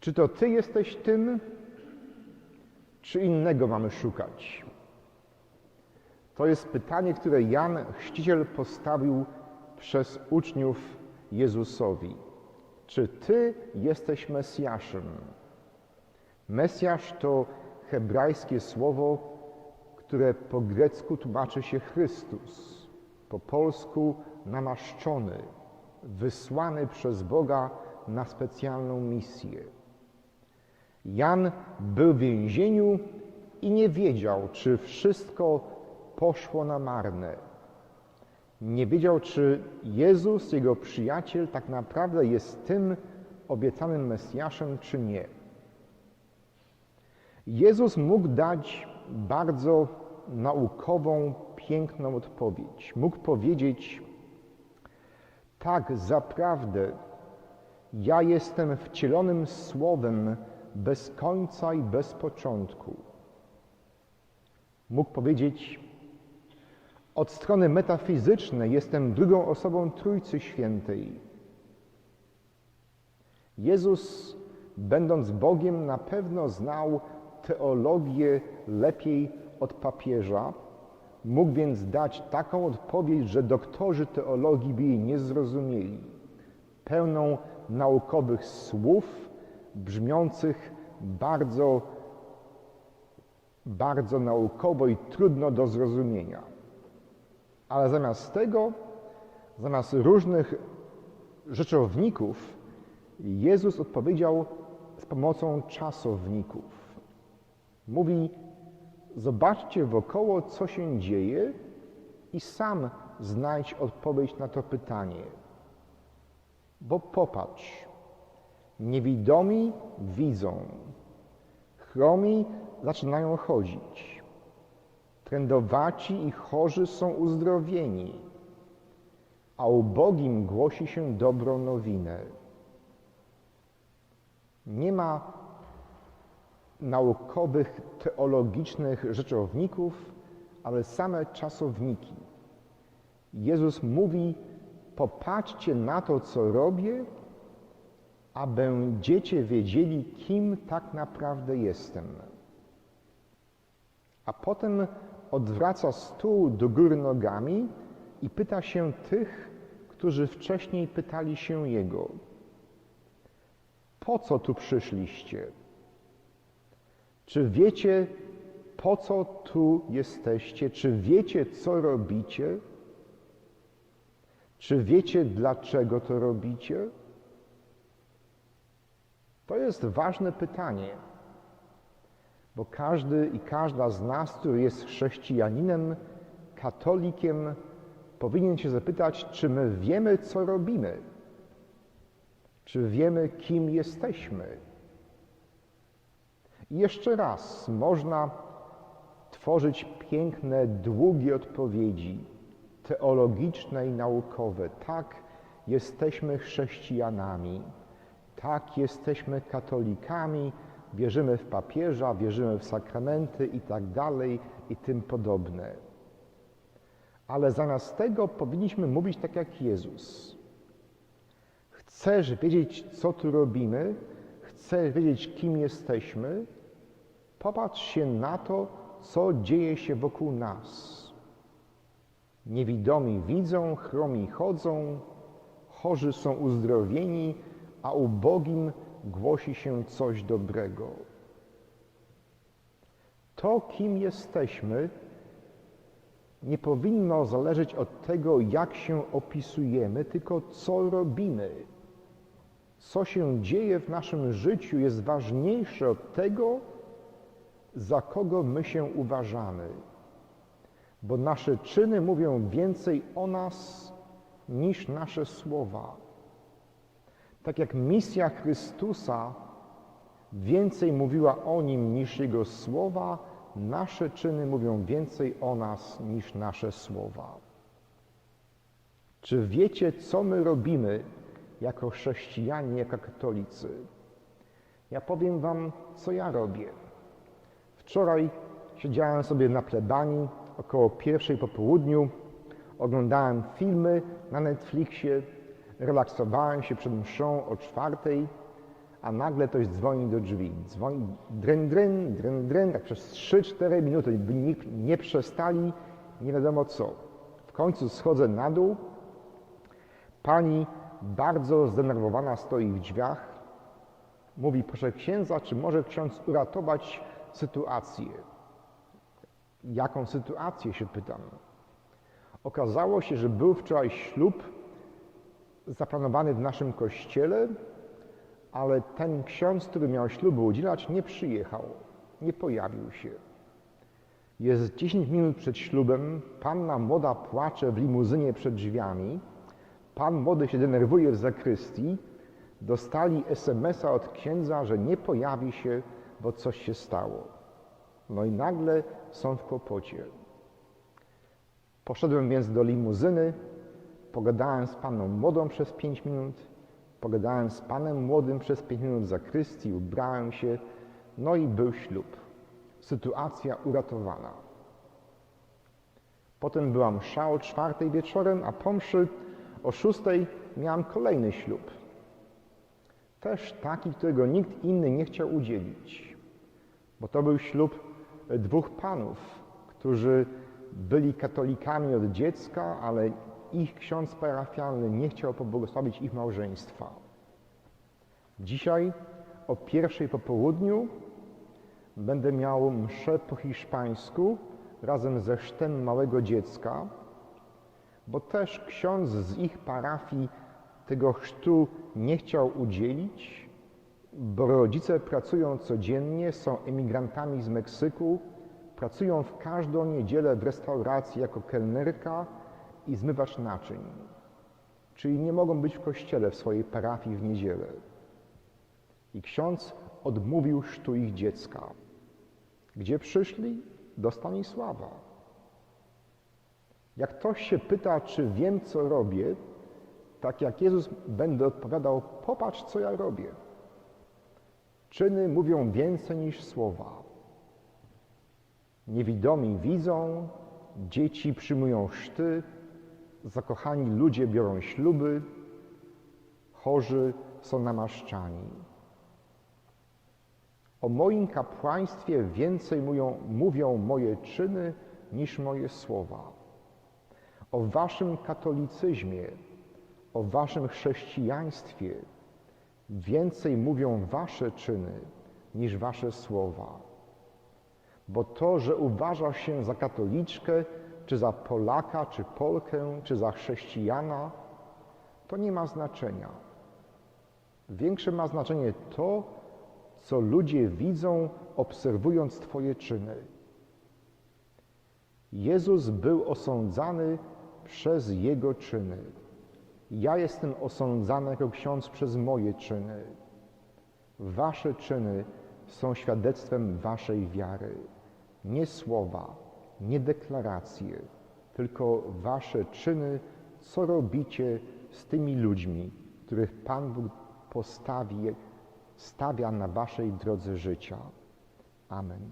Czy to Ty jesteś tym, czy innego mamy szukać? To jest pytanie, które Jan Chrzciciel postawił przez uczniów Jezusowi. Czy Ty jesteś Mesjaszem? Mesjasz to hebrajskie słowo, które po grecku tłumaczy się Chrystus, po polsku namaszczony, wysłany przez Boga na specjalną misję. Jan był w więzieniu i nie wiedział, czy wszystko poszło na marne. Nie wiedział, czy Jezus, jego przyjaciel, tak naprawdę jest tym obiecanym Mesjaszem, czy nie. Jezus mógł dać bardzo naukową, piękną odpowiedź. Mógł powiedzieć: Tak, zaprawdę, ja jestem wcielonym słowem bez końca i bez początku. Mógł powiedzieć: Od strony metafizycznej jestem drugą osobą Trójcy Świętej. Jezus, będąc Bogiem, na pewno znał teologię lepiej od papieża. Mógł więc dać taką odpowiedź, że doktorzy teologii by jej nie zrozumieli. Pełną naukowych słów, brzmiących bardzo, bardzo naukowo i trudno do zrozumienia. Ale zamiast tego, zamiast różnych rzeczowników, Jezus odpowiedział z pomocą czasowników. Mówi: Zobaczcie wokoło, co się dzieje, i sam znajdź odpowiedź na to pytanie. Bo popatrz, niewidomi widzą, chromi zaczynają chodzić, trędowaci i chorzy są uzdrowieni, a ubogim głosi się dobrą nowinę. Nie ma naukowych, teologicznych rzeczowników, ale same czasowniki. Jezus mówi: Popatrzcie na to, co robię, a będziecie wiedzieli, kim tak naprawdę jestem. A potem odwraca stół do góry nogami i pyta się tych, którzy wcześniej pytali się Jego: Po co tu przyszliście? Czy wiecie, po co tu jesteście? Czy wiecie, co robicie? Czy wiecie, dlaczego to robicie? To jest ważne pytanie, bo każdy i każda z nas, który jest chrześcijaninem, katolikiem, powinien się zapytać, czy my wiemy, co robimy, czy wiemy, kim jesteśmy. I jeszcze raz, można tworzyć piękne, długie odpowiedzi teologiczne i naukowe. Tak, jesteśmy chrześcijanami. Tak, jesteśmy katolikami, wierzymy w papieża, wierzymy w sakramenty i tak dalej i tym podobne. Ale zamiast tego powinniśmy mówić tak jak Jezus. Chcesz wiedzieć, co tu robimy? Chcesz wiedzieć, kim jesteśmy? Popatrz się na to, co dzieje się wokół nas. Niewidomi widzą, chromi chodzą, chorzy są uzdrowieni, a ubogim głosi się coś dobrego. To, kim jesteśmy, nie powinno zależeć od tego, jak się opisujemy, tylko co robimy. Co się dzieje w naszym życiu jest ważniejsze od tego, za kogo my się uważamy. Bo nasze czyny mówią więcej o nas niż nasze słowa. Tak jak misja Chrystusa więcej mówiła o nim niż jego słowa, nasze czyny mówią więcej o nas niż nasze słowa. Czy wiecie, co my robimy jako chrześcijanie, jako katolicy? Ja powiem Wam, co ja robię. Wczoraj siedziałem sobie na plebanii około pierwszej po południu, oglądałem filmy na Netflixie, relaksowałem się przed mszą o czwartej, a nagle ktoś dzwoni do drzwi. Dzwoni dryn, dryn, dryn, dryn, tak przez 3-4 minuty nikt nie przestali, nie wiadomo co. W końcu schodzę na dół, pani bardzo zdenerwowana stoi w drzwiach, mówi, proszę księdza, czy może ksiądz uratować sytuację? Jaką sytuację się pytam? Okazało się, że był wczoraj ślub zaplanowany w naszym kościele, ale ten ksiądz, który miał ślubu udzielać, nie przyjechał, nie pojawił się. Jest 10 minut przed ślubem, panna młoda płacze w limuzynie przed drzwiami, pan młody się denerwuje w zakrystii, dostali SMS-a od księdza, że nie pojawi się, bo coś się stało. No i nagle są w kłopocie. Poszedłem więc do limuzyny, pogadałem z panną młodą przez pięć minut, pogadałem z panem młodym przez pięć minut w zakrystii, ubrałem się, no i był ślub. Sytuacja uratowana. Potem była msza o czwartej wieczorem, a po mszy o szóstej miałem kolejny ślub. Też taki, którego nikt inny nie chciał udzielić, bo to był ślub dwóch panów, którzy byli katolikami od dziecka, ale ich ksiądz parafialny nie chciał pobłogosławić ich małżeństwa. Dzisiaj o pierwszej po południu będę miał mszę po hiszpańsku razem ze chrztem małego dziecka, bo też ksiądz z ich parafii tego chrztu nie chciał udzielić, bo rodzice pracują codziennie, są emigrantami z Meksyku, pracują w każdą niedzielę w restauracji jako kelnerka i zmywacz naczyń, czyli nie mogą być w kościele w swojej parafii w niedzielę. I ksiądz odmówił chrztu ich dziecka. Gdzie przyszli? Do Stanisława. Jak ktoś się pyta, czy wiem, co robię, tak jak Jezus będę odpowiadał, popatrz, co ja robię. Czyny mówią więcej niż słowa. Niewidomi widzą, dzieci przyjmują chrzty, zakochani ludzie biorą śluby, chorzy są namaszczani. O moim kapłaństwie więcej mówią, mówią moje czyny niż moje słowa. O waszym katolicyzmie, o waszym chrześcijaństwie więcej mówią wasze czyny niż wasze słowa. Bo to, że uważasz się za katoliczkę, czy za Polaka, czy Polkę, czy za chrześcijana, to nie ma znaczenia. Większe ma znaczenie to, co ludzie widzą, obserwując Twoje czyny. Jezus był osądzany przez Jego czyny. Ja jestem osądzany jako ksiądz przez moje czyny. Wasze czyny są świadectwem Waszej wiary. Nie słowa, nie deklaracje, tylko Wasze czyny, co robicie z tymi ludźmi, których Pan Bóg postawi, stawia na Waszej drodze życia. Amen.